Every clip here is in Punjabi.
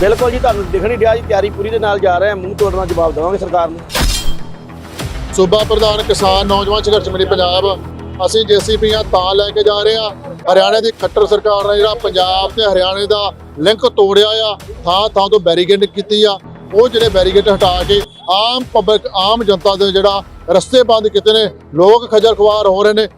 ਬਿਲਕੁਲ ਜੀ, ਤੁਹਾਨੂੰ ਦਿਖ ਨਹੀਂ ਜੀ, ਤਿਆਰੀ ਪੂਰੀ ਦੇ ਨਾਲ ਜਾ ਰਹੇ ਹਾਂ ਮੂੰਹ ਤੋੜਨਾ ਜਵਾਬ ਦੇਵਾਂਗੇ ਸਰਕਾਰ ਨੂੰ। ਸੂਬਾ ਪ੍ਰਧਾਨ ਕਿਸਾਨ ਨੌਜਵਾਨ ਸੰਘਰਸ਼ ਕਮੇਟੀ ਪੰਜਾਬ, ਅਸੀਂ ਜੀਸੀਪੀਆਂ ਤਾਂ ਲੈ ਕੇ ਜਾ ਰਹੇ ਆ। ਹਰਿਆਣੇ ਦੀ ਖੱਟਰ ਸਰਕਾਰ ਨੇ ਜਿਹੜਾ ਪੰਜਾਬ ਤੇ ਹਰਿਆਣੇ ਦਾ ਲਿੰਕ ਤੋੜਿਆ ਆ, ਥਾਂ ਥਾਂ ਤੋਂ ਬੈਰੀਕੇਡ ਕੀਤੀ ਆ। ਉਹ ਜਿਹੜੇ ਬੈਰੀਕੇਡ ਹਟਾ ਕੇ ਆਮ ਪਬਲਿਕ, ਆਮ ਜਨਤਾ ਦੇ ਜਿਹੜਾ ਰਸਤੇ ਬੰਦ ਕੀਤੇ ਨੇ, ਲੋਕ ਖੱਜਲ ਖੁਆਰ ਹੋ ਰਹੇ ਨੇ।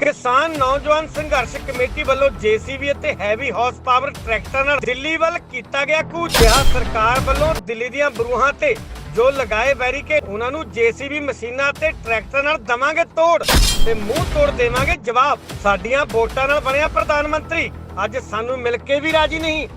ਕਿਸਾਨ ਨੌਜਵਾਨ ਸੰਘਰਸ਼ ਕਮੇਟੀ ਵੱਲੋਂ ਜੀਸੀਬੀ ਅਤੇ ਹੈਵੀ ਹਾਰਸ ਪਾਵਰ ਟਰੈਕਟਰ ਨਾਲ ਦਿੱਲੀ ਵੱਲ ਕੀਤਾ ਗਿਆ ਕੂਚ। ਕਿਹਾ ਸਰਕਾਰ ਵੱਲੋਂ ਦਿੱਲੀ ਦੀਆਂ ਬਰੂਹਾਂ ਤੇ ਜੋ ਲਗਾਏ ਬੈਰੀਕੇਡ, ਉਹਨਾਂ ਨੂੰ ਜੀਸੀਬੀ ਮਸ਼ੀਨਾਂ ਤੇ ਟਰੈਕਟਰ ਨਾਲ ਦਵਾਂਗੇ ਤੋੜ ਤੇ ਮੂੰਹ ਤੋੜ ਦੇਵਾਂਗੇ ਜਵਾਬ। ਸਾਡੀਆਂ ਵੋਟਾਂ ਨਾਲ ਬਣਿਆ ਪ੍ਰਧਾਨ ਮੰਤਰੀ। ਅੱਜ ਸਾਨੂੰ ਮਿਲ ਕੇ ਵੀ ਰਾਜੀ ਨਹੀਂ।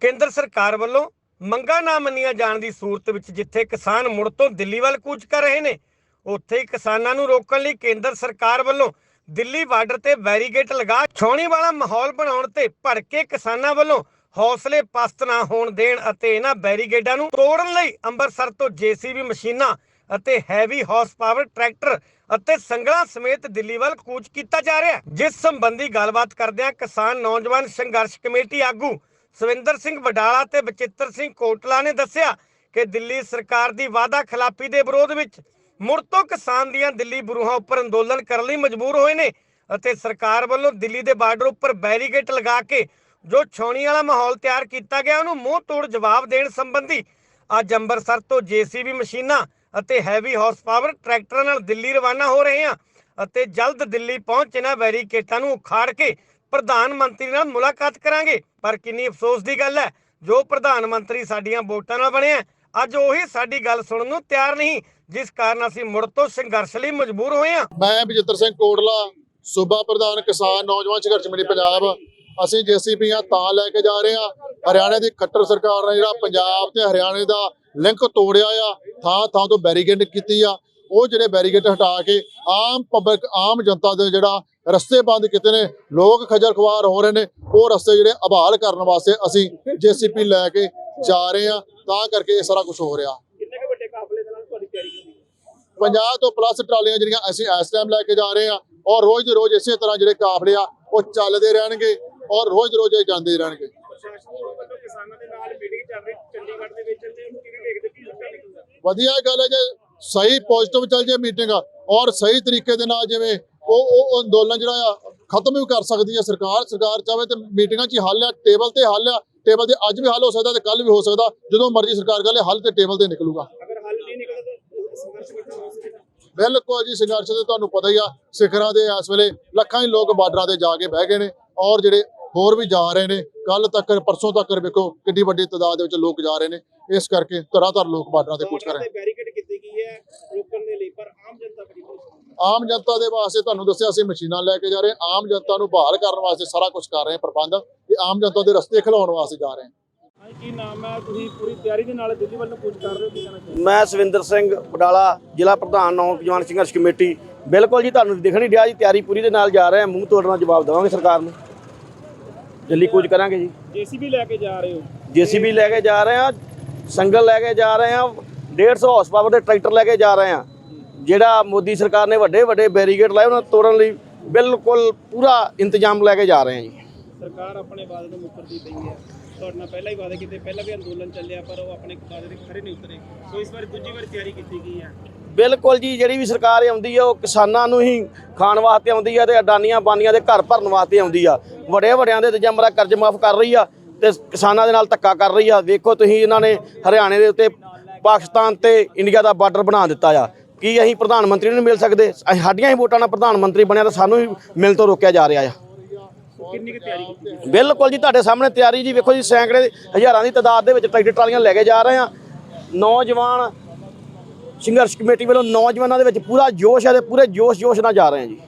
ਕੇਂਦਰ ਸਰਕਾਰ ਵੱਲੋਂ ਮੰਗਾਂ ਨਾ ਮੰਨੀਆਂ ਜਾਣ ਦੀ ਸੂਰਤ ਵਿੱਚ ਜਿੱਥੇ ਕਿਸਾਨ ਮੁੜ ਤੋਂ ਦਿੱਲੀ ਵੱਲ ਕੂਚ ਕਰ ਰਹੇ ਨੇ ਉੱਥੇ ਹੀ ਕਿਸਾਨਾਂ ਨੂੰ ਰੋਕਣ ਲਈ ਕੇਂਦਰ ਸਰਕਾਰ ਵੱਲੋਂ ਦਿੱਲੀ ਬਾਰਡਰ ਤੇ ਬੈਰੀਗੇਟ ਲਗਾ ਛਾਉਣੀ ਵਾਲਾ ਮਾਹੌਲ ਬਣਾਉਣ ਤੇ ਭੜਕੇ ਕਿਸਾਨਾਂ ਵੱਲੋਂ ਹੌਸਲੇ ਪਸਤ ਨਾ ਹੋਣ ਦੇਣ ਅਤੇ ਇਹਨਾਂ ਬੈਰੀਗੇਡਾਂ ਨੂੰ ਤੋੜਨ ਲਈ ਅੰਮ੍ਰਿਤਸਰ ਤੋਂ ਜੀਸੀਬੀ ਮਸ਼ੀਨਾਂ ਅਤੇ ਹੈਵੀ ਹਾਰਸ ਪਾਵਰ ਟਰੈਕਟਰ ਅਤੇ ਸੰਗਲਾ ਸਮੇਤ ਦਿੱਲੀ ਵੱਲ ਕੂਚ ਕੀਤਾ ਜਾ ਰਿਹਾ ਜਿਸ ਸੰਬੰਧੀ ਗੱਲਬਾਤ ਕਰਦਿਆਂ ਕਿਸਾਨ ਨੌਜਵਾਨ ਸੰਘਰਸ਼ ਕਮੇਟੀ ਆਗੂ ਸਵਿੰਦਰ ਸਿੰਘ ਵਡਾਲਾ ਤੇ ਬਚਿੱਤਰ ਸਿੰਘ ਕੋਟਲਾ ਨੇ ਦੱਸਿਆ ਕਿ ਦਿੱਲੀ ਸਰਕਾਰ ਦੀ ਵਾਅਦਾ ਖਿਲਾਫੀ ਦੇ ਵਿਰੋਧ ਵਿੱਚ ਮੁੜ ਤੋਂ ਕਿਸਾਨ ਦੀਆਂ ਦਿੱਲੀ ਬਰੂਹਾਂ ਉੱਪਰ ਅੰਦੋਲਨ ਕਰਨ ਲਈ ਮਜਬੂਰ ਹੋਏ ਨੇ ਅਤੇ ਸਰਕਾਰ ਵੱਲੋਂ ਦਿੱਲੀ ਦੇ ਬਾਰਡਰ ਉੱਪਰ ਬੈਰੀਕੇਡ ਲਗਾ ਕੇ ਜੋ ਛਾਉਣੀ ਵਾਲਾ ਮਾਹੌਲ ਤਿਆਰ ਕੀਤਾ ਗਿਆ, ਉਹਨੂੰ ਮੂੰਹ ਤੋੜ ਜਵਾਬ ਦੇਣ ਸੰਬੰਧੀ ਅੱਜ ਅੰਮ੍ਰਿਤਸਰ ਤੋਂ ਜੀਸੀਬੀ ਮਸ਼ੀਨਾਂ ਅਤੇ ਹੈਵੀ ਹਾਰਸ ਪਾਵਰ ਟਰੈਕਟਰਾਂ ਨਾਲ ਦਿੱਲੀ ਰਵਾਨਾ ਹੋ ਰਹੇ ਹਾਂ ਅਤੇ ਜਲਦ ਦਿੱਲੀ ਪਹੁੰਚ ਇਹਨਾਂ ਬੈਰੀਕੇਟਾਂ ਨੂੰ ਉਖਾੜ ਕੇ ਪ੍ਰਧਾਨ ਮੰਤਰੀ ਨਾਲ ਮੁਲਾਕਾਤ ਕਰਾਂਗੇ। ਪਰ ਕਿੰਨੀ ਅਫਸੋਸ ਦੀ ਗੱਲ ਹੈ, ਜੋ ਪ੍ਰਧਾਨ ਮੰਤਰੀ ਸਾਡੀਆਂ ਵੋਟਾਂ ਨਾਲ ਬਣਿਆ ਅੱਜ ਉਹੀ ਸਾਡੀ ਗੱਲ ਸੁਣਨ ਨੂੰ ਤਿਆਰ ਨਹੀਂ, ਜਿਸ ਕਾਰਨ ਅਸੀਂ ਮੁੜ ਤੋਂ ਸੰਘਰਸ਼ ਲਈ ਮਜਬੂਰ ਹੋਏ ਹਾਂ। ਮੈਂ ਬਜਿੱਤਰ ਸਿੰਘ ਕੋਟਲਾ, ਸੂਬਾ ਪ੍ਰਧਾਨ ਕਿਸਾਨ ਨੌਜਵਾਨ ਸੰਘਰਸ਼ ਕਮੇਟੀ ਪੰਜਾਬ। ਅਸੀਂ ਜੀਸੀਪੀਆਂ ਤਾਂ ਲੈ ਕੇ ਜਾ ਰਹੇ ਆ ਹਰਿਆਣੇ ਦੀ ਖੱਟਰ ਸਰਕਾਰ ਨੇ ਜਿਹੜਾ ਪੰਜਾਬ ਤੇ ਹਰਿਆਣੇ ਦਾ ਲਿੰਕ ਤੋੜਿਆ ਆ, ਥਾਂ ਥਾਂ ਤੋਂ ਬੈਰੀਕੇਡ ਕੀਤੀ ਆ। ਉਹ ਜਿਹੜੇ ਬੈਰੀਕੇਡ ਹਟਾ ਕੇ ਆਮ ਪਬਲਿਕ, ਆਮ ਜਨਤਾ ਦੇ ਜਿਹੜਾ ਰਸਤੇ ਬੰਦ ਕੀਤੇ ਨੇ, ਲੋਕ ਖੱਜਲ ਖੁਆਰ ਹੋ ਰਹੇ ਨੇ, ਉਹ ਰਸਤੇ ਜਿਹੜੇ ਆਬਾਲ ਕਰਨ ਵਾਸਤੇ ਅਸੀਂ ਜੀਸੀਪੀ ਲੈ ਕੇ ਜਾ ਰਹੇ ਆ ਤਾਂ ਕਰਕੇ ਇਹ ਸਾਰਾ ਕੁਝ ਹੋ ਰਿਹਾ। ਕਿੰਨੇ ਕੁ ਵੱਡੇ ਕਾਫਲੇ ਦੇ ਨਾਲ ਤੁਹਾਡੀ ਤਿਆਰੀ ਹੁੰਦੀ 50 ਤੋਂ ਪਲੱਸ ਟਰਾਲੀਆਂ ਜਿਹੜੀਆਂ ਅਸੀਂ ਇਸ ਟਾਈਮ ਲੈ ਕੇ ਜਾ ਰਹੇ ਆ ਔਰ ਰੋਜ਼ ਦੇ ਰੋਜ਼ ਇਸੇ ਤਰ੍ਹਾਂ ਜਿਹੜੇ ਕਾਫਲੇ ਆ ਉਹ ਚੱਲਦੇ ਰਹਿਣਗੇ ਔਰ ਰੋਜ਼ ਦੇ ਰੋਜ਼ ਇਹ ਜਾਂਦੇ ਰਹਿਣਗੇ ਵਧੀਆ ਗੱਲ ਹੈ ਜੇ ਸਹੀ ਪੋਜ਼ਿਟਿਵ ਚੱਲ ਜੇ ਮੀਟਿੰਗ ਔਰ ਸਹੀ ਤਰੀਕੇ ਦੇ ਨਾਲ ਜਿਵੇਂ ਉਹ ਉਹ ਅੰਦੋਲਨ ਜਿਹੜਾ ਆ ਖਤਮ ਵੀ ਕਰ ਸਕਦੀ ਹੈ ਸਰਕਾਰ ਸਰਕਾਰ ਚਾਹੇ ਤੇ ਮੀਟਿੰਗਾਂ 'ਚ ਹੱਲ ਆ ਟੇਬਲ ਤੇ ਹੱਲ ਆ ਟੇਬਲ ਤੇ ਅੱਜ ਵੀ ਹੱਲ ਹੋ ਸਕਦਾ ਤੇ ਕੱਲ ਵੀ ਹੋ ਸਕਦਾ ਜਦੋਂ ਮਰਜ਼ੀ ਸਰਕਾਰ ਕਹੇ ਹੱਲ ਤੇ ਟੇਬਲ ਤੇ ਨਿਕਲੂਗਾ। ਅਗਰ ਹੱਲ ਨਹੀਂ ਨਿਕਲਦਾ ਤਾਂ ਸੰਘਰਸ਼ ਕਰਨਾ ਹੋ ਸਕਦਾ। ਬਿਲਕੁਲ ਜੀ ਸੰਘਰਸ਼ ਤੇ ਤੁਹਾਨੂੰ ਪਤਾ ਹੀ ਆ ਸਿਖਰਾਂ ਦੇ ਇਸ ਵੇਲੇ ਲੱਖਾਂ ਹੀ ਲੋਕ ਬਾਰਡਰਾਂ ਤੇ ਜਾ ਕੇ ਬਹਿ ਗਏ ਨੇ ਔਰ ਜਿਹੜੇ ਹੋਰ ਵੀ ਜਾ ਰਹੇ ਨੇ ਕੱਲ ਤੱਕ ਪਰਸੋਂ ਤੱਕ ਵੇਖੋ ਕਿੰਨੀ ਵੱਡੀ ਤਾਦਾਦ ਦੇ ਵਿੱਚ ਲੋਕ ਜਾ ਰਹੇ ਨੇ। ਇਸ ਕਰਕੇ ਤਰ੍ਹਾਂ ਤਰ੍ਹਾਂ ਲੋਕ ਬਾਰਡਰਾਂ ਤੇ ਕੂਚ ਕਰ ਰਹੇ ਗਈ ਹੈ ਰੋਕਣ ਦੇ ਲਈ? ਪਰ ਆਮ ਜਨਤਾ ਬੜੀ ਖੁਸ਼ ਆਮ ਜਨਤਾ ਦੇ ਵਾਸਤੇ ਤੁਹਾਨੂੰ ਦੱਸਿਆ ਅਸੀਂ ਮਸ਼ੀਨਾਂ ਲੈ ਕੇ ਜਾ ਰਹੇ ਹਾਂ। ਆਮ ਜਨਤਾ ਨੂੰ ਬਹਾਲ ਕਰਨ ਵਾਸਤੇ ਸਾਰਾ ਕੁਝ ਕਰ ਰਹੇ ਹਾਂ ਪ੍ਰਬੰਧ ਕਿ ਆਮ ਜਨਤਾ ਦੇ ਰਸਤੇ ਖਿਲਾਉਣ ਵਾਸਤੇ ਜਾ ਰਹੇ ਹਾਂ। ਕੀ ਨਾਮ ਹੈ? ਤੁਸੀਂ ਪੂਰੀ ਤਿਆਰੀ ਦੇ ਨਾਲ ਦਿੱਲੀ ਵੱਲ ਨੂੰ ਕੂਚ ਕਰ ਰਹੇ ਹੋ ਕੀ ਕਹਿਣਾ ਚਾਹੁੰਦੇ ਮੈਂ ਸਵਿੰਦਰ ਸਿੰਘ ਵਡਾਲਾ ਜ਼ਿਲ੍ਹਾ ਪ੍ਰਧਾਨ ਨੌਜਵਾਨ ਸੰਘਰਸ਼ ਕਮੇਟੀ। ਬਿਲਕੁਲ ਜੀ ਤੁਹਾਨੂੰ ਦਿਖ ਨਹੀਂ ਰਿਹਾ ਜੀ ਤਿਆਰੀ ਪੂਰੀ ਦੇ ਨਾਲ ਜਾ ਰਹੇ ਹਾਂ। ਮੂੰਹ ਤੋੜਨਾ ਜਵਾਬ ਦੇਵਾਂਗੇ ਸਰਕਾਰ ਨੂੰ। ਦਿੱਲੀ ਕੂਚ ਕਰਾਂਗੇ ਜੀ। ਜੀਸੀਬੀ ਲੈ ਕੇ ਜਾ ਰਹੇ ਹੋ। ਜੀਸੀਬੀ ਲੈ ਕੇ ਜਾ ਰਹੇ ਹਾਂ ਸੰਗਲ ਲੈ ਕੇ ਜਾ ਰਹੇ ਹਾਂ। 150 ਹਾਰਸ ਪਾਵਰ ਦੇ ਟਰੈਕਟਰ ਲੈ ਕੇ ਜਾ ਰਹੇ ਹਾਂ। ਜਿਹੜਾ ਮੋਦੀ ਸਰਕਾਰ ਨੇ ਵੱਡੇ ਵੱਡੇ ਬੈਰੀਗੇਡ ਲਾਏ ਉਹਨਾਂ ਨੂੰ ਤੋੜਨ ਲਈ ਬਿਲਕੁਲ ਪੂਰਾ ਇੰਤਜ਼ਾਮ ਲੈ ਕੇ ਜਾ ਰਹੇ ਹਾਂ ਜੀ। ਸਰਕਾਰ ਆਪਣੇ ਵਾਅਦੇ ਤੋਂ ਮੁੱਕਰਦੀ ਪਈ ਹੈ। ਤੁਹਾਡੇ ਨਾਲ ਪਹਿਲਾਂ ਹੀ ਵਾਅਦੇ ਕੀਤੇ ਪਹਿਲਾਂ ਵੀ ਅੰਦੋਲਨ ਚੱਲਿਆ ਪਰ ਉਹ ਆਪਣੇ ਵਾਅਦੇ ਦੇ ਖਰੇ ਨਹੀਂ ਉਤਰੇ। ਸੋ ਇਸ ਵਾਰ ਦੂਜੀ ਵਾਰ ਤਿਆਰੀ ਕੀਤੀ ਗਈ ਹੈ। ਬਿਲਕੁਲ ਜੀ ਜਿਹੜੀ ਵੀ ਸਰਕਾਰ ਆਉਂਦੀ ਆ ਉਹ ਕਿਸਾਨਾਂ ਨੂੰ ਹੀ ਖਾਣ ਵਾਸਤੇ ਆਉਂਦੀ ਆ ਤੇ ਅਡਾਨੀਆਂ ਬਾਨੀਆਂ ਦੇ ਘਰ ਭਰਨ ਵਾਸਤੇ ਆਉਂਦੀ ਆ। ਵੱਡੇ ਵੱਡਿਆਂ ਦੇ ਤੇ ਜਮਰਾ ਕਰਜ਼ ਮਾਫ ਕਰ ਰਹੀ ਆ ਤੇ ਕਿਸਾਨਾਂ ਦੇ ਨਾਲ ਧੱਕਾ ਕਰ ਰਹੀ ਆ। ਵੇਖੋ ਤੁਸੀਂ ਇਹਨਾਂ ਨੇ ਹਰਿਆਣੇ ਦੇ ਉੱਤੇ ਪਾਕਿਸਤਾਨ ਤੇ ਇੰਡੀਆ ਦਾ ਬਾਰਡਰ ਬਣਾ ਦਿੱਤਾ ਆ। ਕੀ ਅਸੀਂ ਪ੍ਰਧਾਨ ਮੰਤਰੀ ਨੂੰ ਮਿਲ ਸਕਦੇ? ਸਾਡੀਆਂ ਹੀ ਵੋਟਾਂ ਨਾਲ ਪ੍ਰਧਾਨ ਮੰਤਰੀ ਬਣਿਆ ਤਾਂ ਸਾਨੂੰ ਹੀ ਮਿਲਣ ਤੋਂ ਰੋਕਿਆ ਜਾ ਰਿਹਾ ਆ। ਕਿੰਨੀ ਕੁ ਤਿਆਰੀ ਕੀਤੀ ਬਿਲਕੁਲ ਜੀ ਤੁਹਾਡੇ ਸਾਹਮਣੇ ਤਿਆਰੀ ਜੀ। ਵੇਖੋ ਜੀ ਸੈਂਕੜੇ ਹਜ਼ਾਰਾਂ ਦੀ ਤਾਦਾਦ ਦੇ ਵਿੱਚ ਟਰੈਕਟਰ ਟਰਾਲੀਆਂ ਲੈ ਕੇ ਜਾ ਰਹੇ ਆ। ਨੌਜਵਾਨ ਸੰਘਰਸ਼ ਕਮੇਟੀ ਵੱਲੋਂ ਨੌਜਵਾਨਾਂ ਦੇ ਵਿੱਚ ਪੂਰਾ ਜੋਸ਼ ਹੈ ਤੇ ਪੂਰੇ ਜੋਸ਼ ਜੋਸ਼ ਨਾਲ ਜਾ ਰਹੇ ਆ ਜੀ।